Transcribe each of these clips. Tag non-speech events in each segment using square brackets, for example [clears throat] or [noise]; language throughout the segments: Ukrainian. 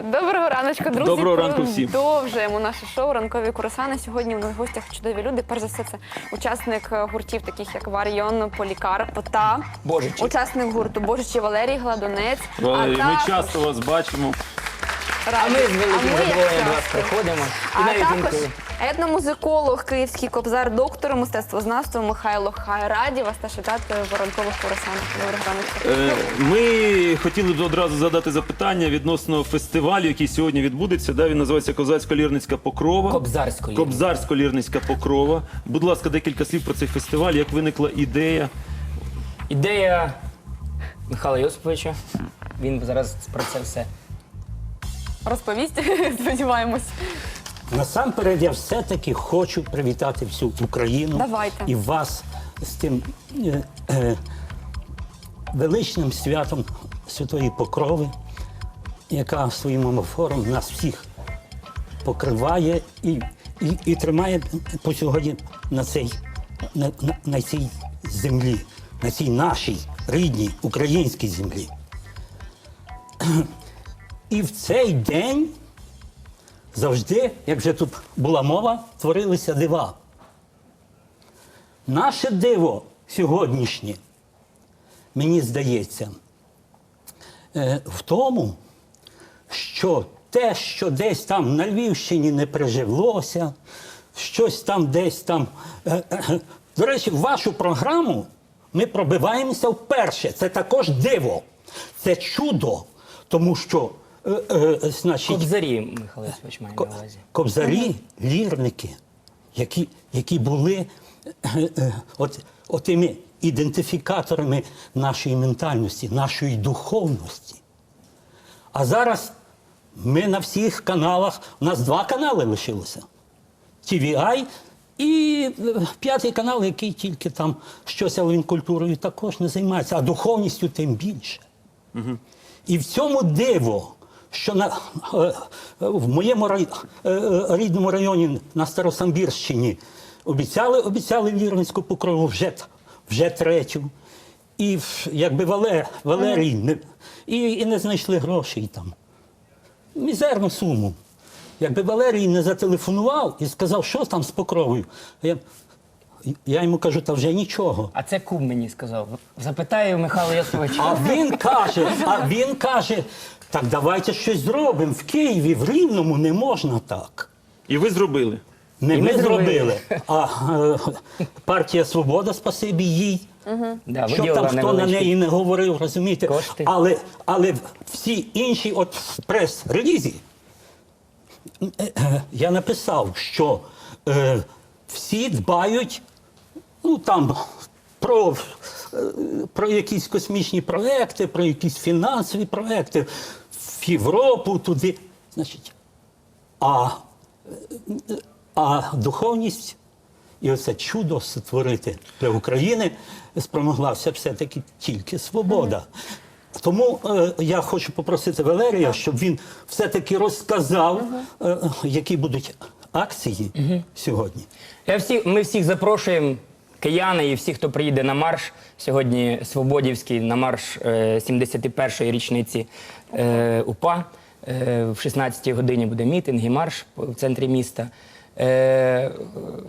Доброго раночку, друзі. Доброго ранку всім. Продовжуємо наше шоу Ранкові курасани. Сьогодні в нас в гостях чудові люди. Перш за все, це учасник гуртів, таких як Варіон, Полікарп та Божичі. учасник гурту Божичі Валерій Гладунець. Валерій, а ми також часто вас бачимо. А ми з великим А ми задоволенням до вас приходимо. І А навіть також інколи. Етномузиколог, київський кобзар, доктор мистецтвознавства Михайло Хай. Раді вас теж вітати в ранкових курасанах. Е, Ми хотіли б одразу задати запитання відносно фестивалю, який сьогодні відбудеться. Да, він називається Козацько-лірницька покрова. Кобзарської. Кобзарсько-лірницька покрова. Будь ласка, декілька слів про цей фестиваль. Як виникла ідея? Ідея Михайла Йосиповича. Він зараз про це все. Розповість, [laughs] сподіваємось. Насамперед, я все-таки хочу привітати всю Україну Давайте. і вас з тим е, е, величним святом Святої Покрови, яка своїм омофором нас всіх покриває і, і, і тримає по сьогодні на цій, на, на, на цій землі, на цій нашій рідній українській землі. І в цей день завжди, як вже тут була мова, творилися дива. Наше диво сьогоднішнє, мені здається, е, в тому, що те, що десь там на Львівщині не прижилося, щось там десь там. е, е, До речі, в вашу програму ми пробиваємося вперше. Це також диво, це чудо, тому що, значить, Кобзарі, Михайло Йосипович має на увазі. Кобзарі, лірники, які, які були е, е, от, отими ідентифікаторами нашої ментальності, нашої духовності. А зараз ми на всіх каналах, у нас два канали лишилося: TVI і е, п'ятий канал, який тільки там щось, але він культурою також не займається, а духовністю тим більше. І в цьому диво, що на, е, е, в моєму рай, е, рідному районі на Старосамбірщині обіцяли, обіцяли Вірницьку покрову вже, вже третю. І якби Вале, Валерій не, і, і не знайшли грошей там. Мізерну суму. Якби Валерій не зателефонував і сказав, що там з покровою, я, я йому кажу, та вже нічого. А це кум мені сказав. Запитаю Михайла Йосиповича. А він каже, а він каже, так давайте щось зробимо. В Києві, в Рівному не можна так. І ви зробили. Не І ми ми зробили, [laughs] а е, партія Свобода, спасибі їй. Да, Щоб виділила там хто на невеличкі неї не говорив, розумієте? кошти. Але, але всі інші, от в прес-релізі, е, е, я написав, що е, всі дбають ну, там, про, е, про якісь космічні проекти, про якісь фінансові проекти в Європу, туди. Значить, а, а духовність і оце чудо сотворити для України спромоглася все-таки тільки свобода. Тому е, я хочу попросити Валерія, щоб він все-таки розказав, е, які будуть акції сьогодні. Я всі, ми всіх запрошуємо, кияни і всі, хто приїде на марш сьогодні Свободівський, на марш е, 71-ї річниці е, УПА. Е, в 16-й годині буде мітинг і марш в центрі міста. Е,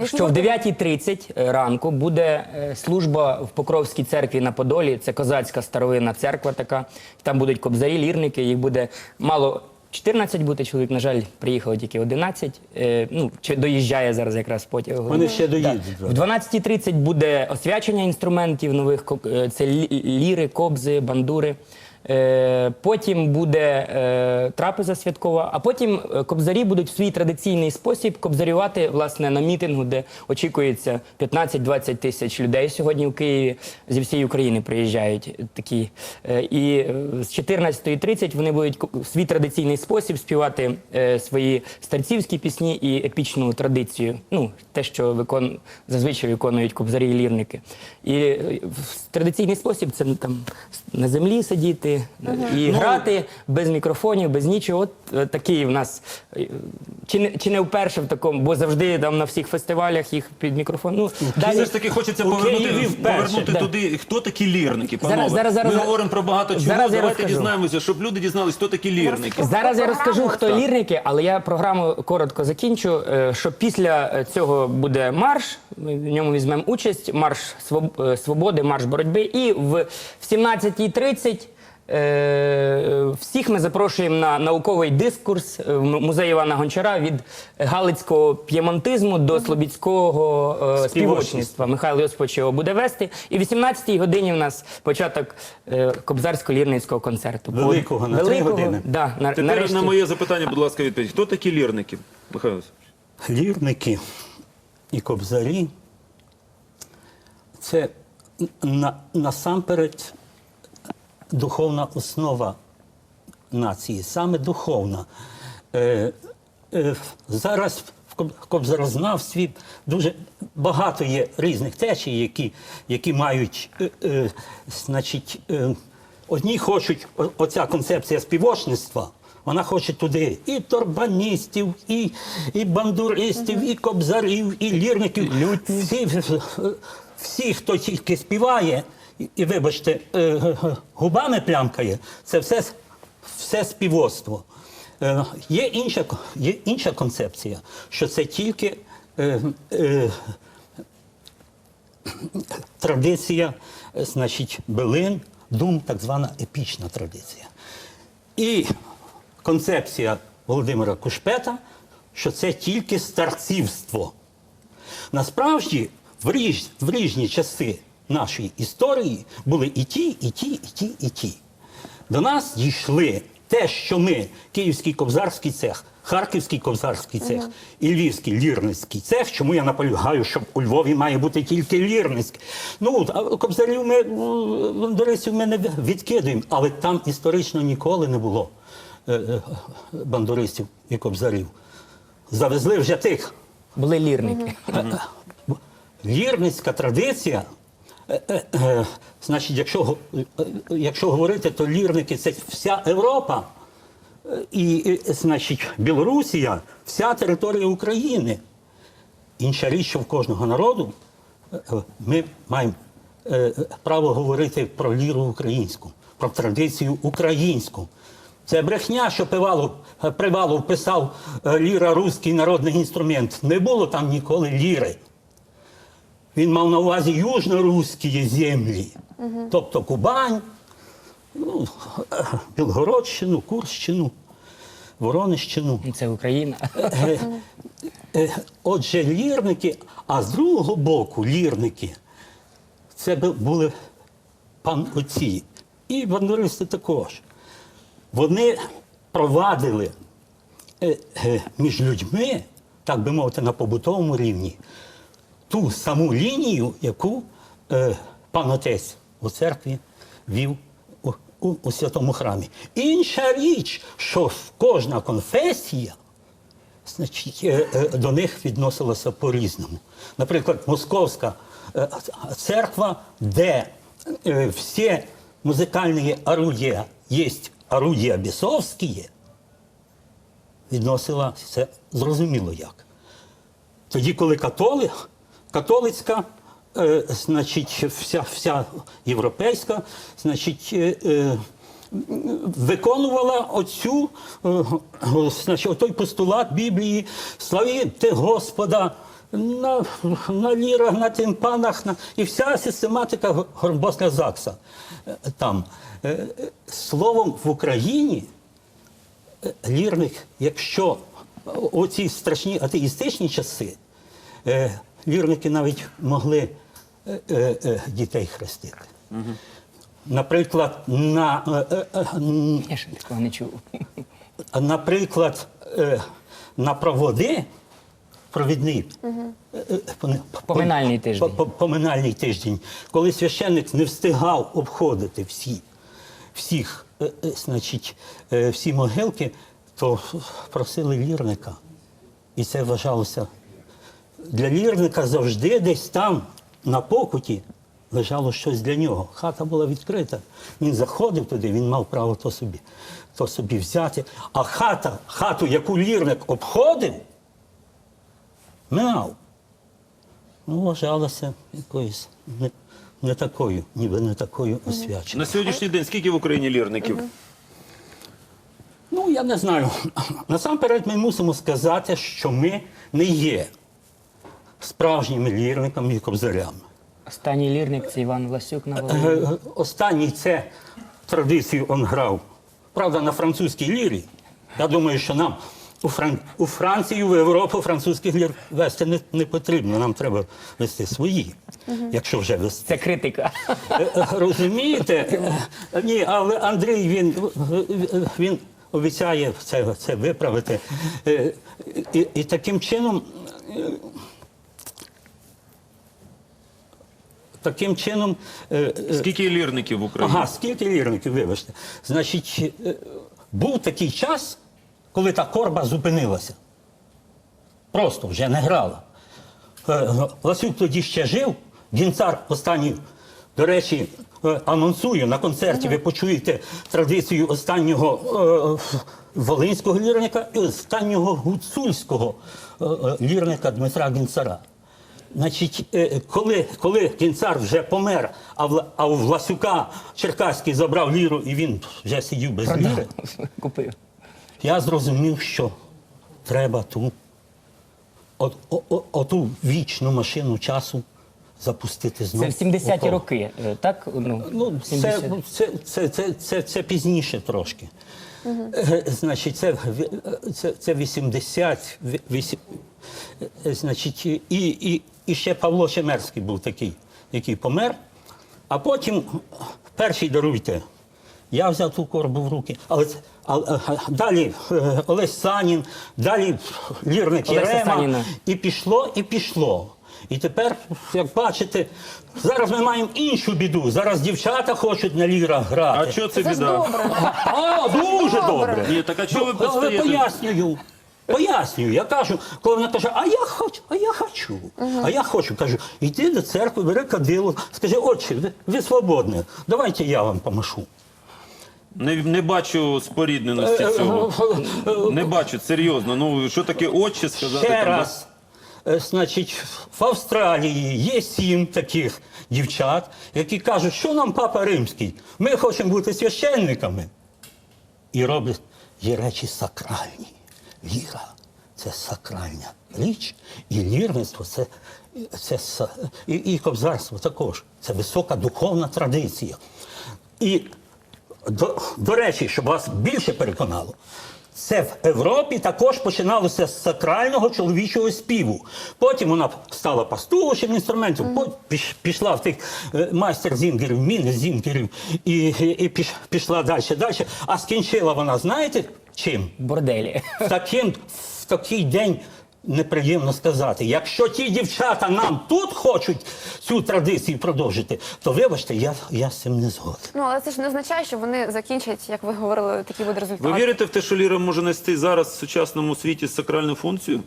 що в 9.30 ранку буде е, служба в Покровській церкві на Подолі. Це козацька старовинна церква така. Там будуть кобзарі, лірники, їх буде мало 14 бути чоловік, на жаль, приїхало тільки 11. Е, ну, чи доїжджає зараз якраз потяг. Вони ще доїдуть. В 12.30 буде освячення інструментів нових, е, це лі- ліри, кобзи, бандури. Е, Потім буде е, трапеза святкова, а потім е, кобзарі будуть в свій традиційний спосіб кобзарювати власне на мітингу, де очікується 15-20 тисяч людей сьогодні в Києві зі всієї України приїжджають такі. І з 14.30 вони будуть в свій традиційний спосіб співати свої старцівські пісні і епічну традицію. Ну, те, що викон... зазвичай виконують кобзарі і лірники. І в традиційний спосіб це там на землі сидіти, і Ну, грати без мікрофонів, без нічого. От е, такий в нас. е, Чи не, чи не вперше в такому, бо завжди там на всіх фестивалях їх під мікрофон. Ну, Все ж таки хочеться повернути, Києві вперше, повернути да. туди, хто такі лірники. Панове? Зараз- зараз- зараз- Ми говоримо про багато чого. зараз я Давайте розкажу. дізнаємося, щоб люди дізналися, хто такі лірники. Зараз я розкажу, хто так. лірники, але я програму коротко закінчу. е, Що після е, цього буде марш, ми в ньому візьмемо участь, марш своб- е, свободи, марш боротьби. І в 17.30 е, всіх ми запрошуємо на науковий дискурс в м- музей Івана Гончара від галицького п'ємонтизму до слобідського е, співочництва. Михайло Йосипович його буде вести. І в 18-й годині в нас початок е, кобзарсько-лірницького концерту. Великого, на три години. Да, на, Тепер нарешті. на моє запитання, будь ласка, відповідь. Хто такі лірники? Михайло Йосипович? Лірники і кобзарі це на, насамперед духовна основа нації, саме духовна. Е, е, зараз в кобзарознавстві дуже багато є різних течій, які, які мають, е, е, значить, е, одні хочуть, о- оця концепція співочництва, вона хоче туди і торбаністів, і, і бандуристів, і кобзарів, і лірників. Всі, всі, хто тільки співає, і, вибачте, е, губами плямкає, це все, все співоцтво. Е, Є інша, є інша концепція, що це тільки е, е, традиція, значить, билин, дум, так звана епічна традиція. І концепція Володимира Кушпета, що це тільки старцівство. Насправді, в, ріж, в різні часи нашої історії були і ті, і ті, і ті, і ті. До нас дійшли те, що ми, Київський кобзарський цех, Харківський кобзарський цех і Львівський лірницький цех, чому я наполягаю, що у Львові має бути тільки лірницький. Ну, а кобзарів ми, ну, бандуристів ми не відкидуємо, але там історично ніколи не було е, е, бандуристів і кобзарів. Завезли вже тих Були лірники. Лірницька традиція, е, е, е, значить, якщо, го- е, е, якщо говорити, то лірники це вся Європа. Е, І, е, значить, Білорусія, вся територія України. Інша річ, що в кожного народу е, е, ми маємо е, е, право говорити про ліру українську, про традицію українську. Це брехня, що Пивалов, е, Привалов писав е, ліра руський народний інструмент. Не було там ніколи ліри. Він мав на увазі южно-руські землі, тобто Кубань, ну, е, Білгородщину, Курщину, Воронищину. Це Україна. Е, Отже, лірники, а з другого боку лірники це були пан отці. І бандуристи також. Вони провадили е, е, між людьми, так би мовити, на побутовому рівні, ту саму лінію, яку е, пан отець у церкві вів у, у, у святому храмі. Інша річ, що кожна конфесія значить, е, е, до них відносилося по-різному. Наприклад, Московська е, церква, де е, всі музикальні орудия є орудия бісовські, відносилася зрозуміло як. Тоді, коли католи, католицька, е, значить, вся, вся європейська, значить, е, е, виконувала оцю, е, значить, той постулат Біблії славіте Господа на, на лірах, на тимпанах, на, і вся систематика Гор- Горбосля Закса е, там. Е, Словом, в Україні лірник, якщо у ці страшні атеїстичні часи, лірники навіть могли е, е, е, дітей хрестити. Наприклад, на, е, е, е, Я ще такого не чув. наприклад, е, на проводи провідний е, е, Поминальний тиждень. по- по- поминальний тиждень, коли священник не встигав обходити всі, всіх, е, е, значить, е, всі могилки, то просили лірника. І це вважалося для лірника завжди десь там, на покуті, лежало щось для нього. Хата була відкрита. Він заходив туди, він мав право то собі, то собі взяти. А хата, хату, яку лірник обходив, минав. Ну, вважалося якоюсь не, не такою, ніби не такою освяченою. На сьогоднішній день скільки в Україні лірників? Ну, я не знаю. [clears throat] Насамперед ми мусимо сказати, що ми не є справжніми лірниками і кобзарями. Останній лірник це Іван Власюк на Е, Волині. е, Останній це традицію он грав. Правда, на французькій лірі. Я думаю, що нам у, Фран... у Францію, в Європу французьких лір вести не, не потрібно. Нам треба вести свої, якщо вже вести. Це критика. Е, Розумієте? Ні, але Андрій він, він обіцяє це, це виправити. І, і таким чином. е, Таким чином, е, е, Скільки лірників в Україні? ага, скільки лірників, вибачте. Значить, е, був такий час, коли та корба зупинилася. Просто вже не грала. Ласюк тоді ще жив, Гінцар останній, до речі, анонсую на концерті, ви почуєте традицію останнього волинського лірника і останнього гуцульського лірника Дмитра Гінцара. Значить, е, коли, коли Гінцар вже помер, а, Вла- а у Власюка Черкаський забрав ліру і він вже сидів без ліри, [laughs] Купив. я зрозумів, що треба ту, от, о- о- оту вічну машину часу запустити знову. Це в 70-ті роки, е, так? Ну, Ну, це, 70. це, це, це, це, це пізніше трошки. Е, Значить, це, в- це, це 80, ві- вісім- е, значить, і, і, і ще Павло Чемерський був такий, який помер. А потім, перший даруйте, я взяв ту корбу в руки, але, це- але е, далі е, Олесь Санін, далі лірник Єрема, і пішло, і пішло. І тепер, як бачите, зараз ми маємо іншу біду. Зараз дівчата хочуть на лірах грати. А що це Це ж біда? добре. А, дуже Добре. добре. Ні, так а чого ви Ну, але пояснюю. Пояснюю, я кажу, коли вона каже, а я хочу, а я хочу, а я хочу. Кажу, йди до церкви, бери кадило, скажи, отче, ви, ви свободні, давайте я вам помашу. Не, не бачу спорідненості Е, цього. Не бачу, серйозно. Ну що таке очі сказати? Ще там, да? раз. Е, Значить, в Австралії є сім таких дівчат, які кажуть, що нам папа римський, ми хочемо бути священниками. І роблять є речі сакральні. Віра це сакральна річ, і лірництво це, це і, і кобзарство також. Це висока духовна традиція. І до, до речі, щоб вас більше переконало, це в Європі також починалося з сакрального чоловічого співу. Потім вона стала пастушим інструментом, потім піш- пішла в тих е, майстер зінгерів, міни зінгерів, і, і, і пішла далі, далі. А скінчила вона, знаєте, чим? Борделі. В, таким, в такий день неприємно сказати. Якщо ті дівчата нам тут хочуть цю традицію продовжити, то вибачте, я, я з цим не згоден. Ну, але це ж не означає, що вони закінчать, як ви говорили, такий буде результат. Ви вірите в те, що ліра може нести зараз в сучасному світі сакральну функцію?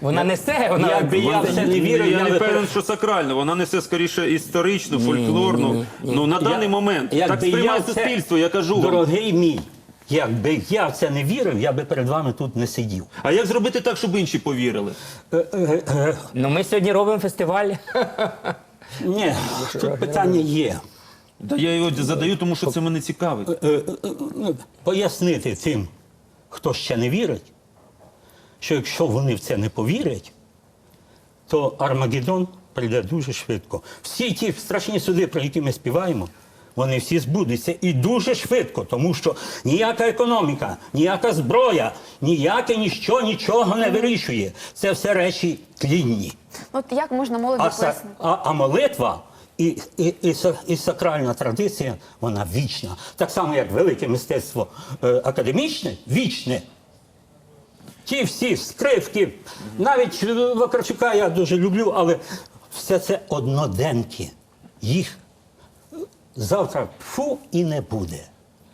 Вона несе, вона я в це не вірив, я я не певен, що сакрально. Вона несе скоріше історичну, фольклорну. Ну на даний момент так сприймає це- суспільство, я кажу вам. Дорогий мій, якби я в це не вірив, я би перед вами тут не сидів. А як зробити так, щоб інші повірили? Е, е, е, Ну ми сьогодні робимо фестиваль. ні, тут питання є. Та я його задаю, тому що це мене цікавить. Пояснити тим, хто ще не вірить, що якщо вони в це не повірять, то Армагеддон прийде дуже швидко. Всі ті страшні суди, про які ми співаємо, вони всі збудуться і дуже швидко, тому що ніяка економіка, ніяка зброя, ніяке ніщо нічого не вирішує. Це все речі тлінні. От як можна молоді А, пояснити? а, а молитва і, і, і, і сакральна традиція, вона вічна. Так само, як велике мистецтво е, академічне, вічне. Ті всі скривки, навіть Вакарчука я дуже люблю, але все це одноденки. Їх завтра фу і не буде.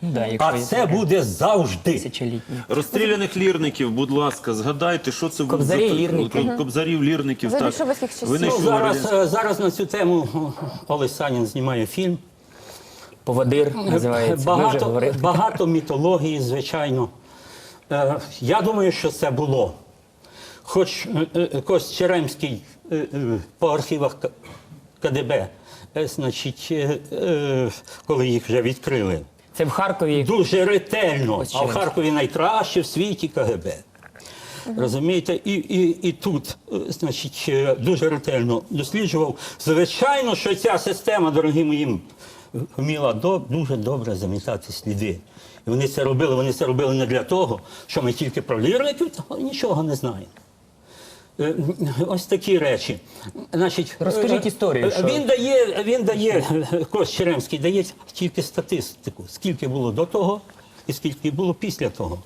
Да, А це буде завжди. Розстріляних лірників, будь ласка, згадайте, що це Кобзарі, за- лірники. Кобзарів, лірників. За так. Вони Ну, зараз, е, зараз на цю тему Олесь Санін знімає фільм. Поводир називається. Багато, багато мітології, звичайно. Е, Я думаю, що це було. Хоч е, е, Кость Черемський е, е, по архівах КДБ, е, значить, е, е, коли їх вже відкрили, Це в Харкові. дуже ретельно, Ось а в Харкові найкраще в світі КГБ. Розумієте, і, і, і тут, е, значить, е, дуже ретельно досліджував. Звичайно, що ця система, дорогі мої, вміла до, дуже добре замітати сліди. І вони це робили, вони це робили не для того, що ми тільки про лірників нічого не знаємо. Е, Ось такі речі. Значить, Розкажіть е, історію, е, що- Він дає, він дає, Кость Черемський дає тільки статистику, скільки було до того і скільки було після того.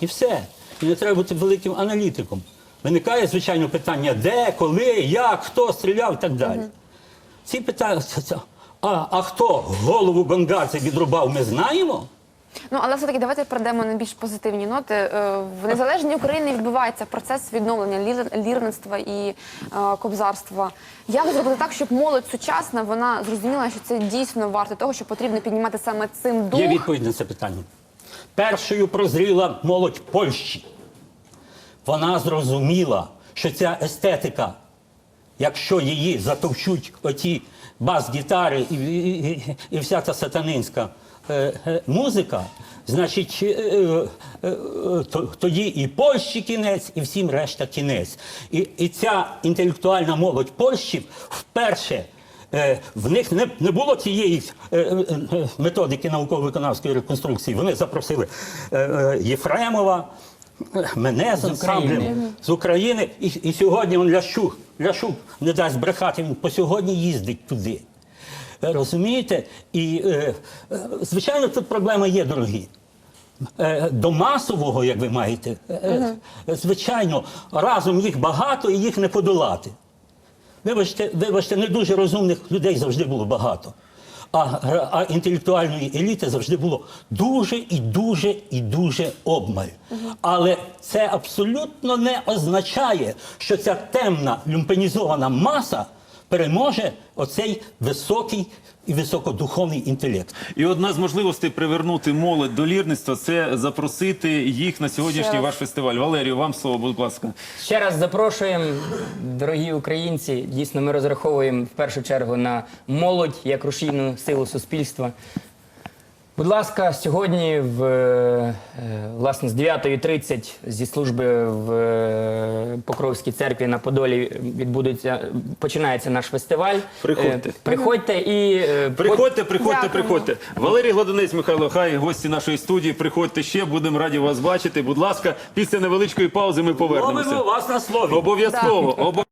І все. І не треба бути великим аналітиком. Виникає, звичайно, питання, де, коли, як, хто стріляв і так далі. Ці питання, а, а хто голову Гонгадзе відрубав, ми знаємо. Ну але все таки давайте перейдемо на більш позитивні ноти. Е, В незалежній Україні відбувається процес відновлення лір- лірництва і е, кобзарства. Як зробити так, щоб молодь сучасна вона зрозуміла, що це дійсно варто того, що потрібно піднімати саме цим дух? Є відповідь на це питання. Першою прозріла молодь Польщі. Вона зрозуміла, що ця естетика, якщо її затовчуть оті бас-гітари і, і, і, і вся та сатанинська е, е, музика, значить, е, то- тоді і Польщі кінець, і всім решта кінець. І, і ця інтелектуальна молодь Польщі вперше. В них не, не було цієї методики науково-виконавської реконструкції. Вони запросили Єфремова, мене з ансамблем України. з України. І, і сьогодні він Лящук, Ляшук не дасть брехати, він по сьогодні їздить туди. Е, Розумієте? І, е, е, звичайно, тут проблеми є, дорогі. Е, До масового, як ви маєте, е, звичайно, разом їх багато і їх не подолати. Вибачте, вибачте, не дуже розумних людей завжди було багато. А, а інтелектуальної еліти завжди було дуже і дуже і дуже обмаль. Але це абсолютно не означає, що ця темна люмпенізована маса переможе оцей високий і високодуховний інтелект. І одна з можливостей привернути молодь до лірництва це запросити їх на сьогоднішній Ще ваш фестиваль. Валерію, вам слово, будь ласка. Ще раз запрошуємо, дорогі українці. Дійсно, ми розраховуємо в першу чергу на молодь як рушійну силу суспільства. Будь ласка, сьогодні в е, власне з 9.30 зі служби в е, Покровській церкві на Подолі відбудеться починається наш фестиваль. Приходьте. Е, Приходьте і е, Приходьте, приходьте, Дякуємо. приходьте. Валерій Гладунець, Михайло Хай, гості нашої студії. Приходьте ще, будемо раді вас бачити. Будь ласка, після невеличкої паузи ми повернемося. Ловимо вас на слові. Обов'язково. Обов-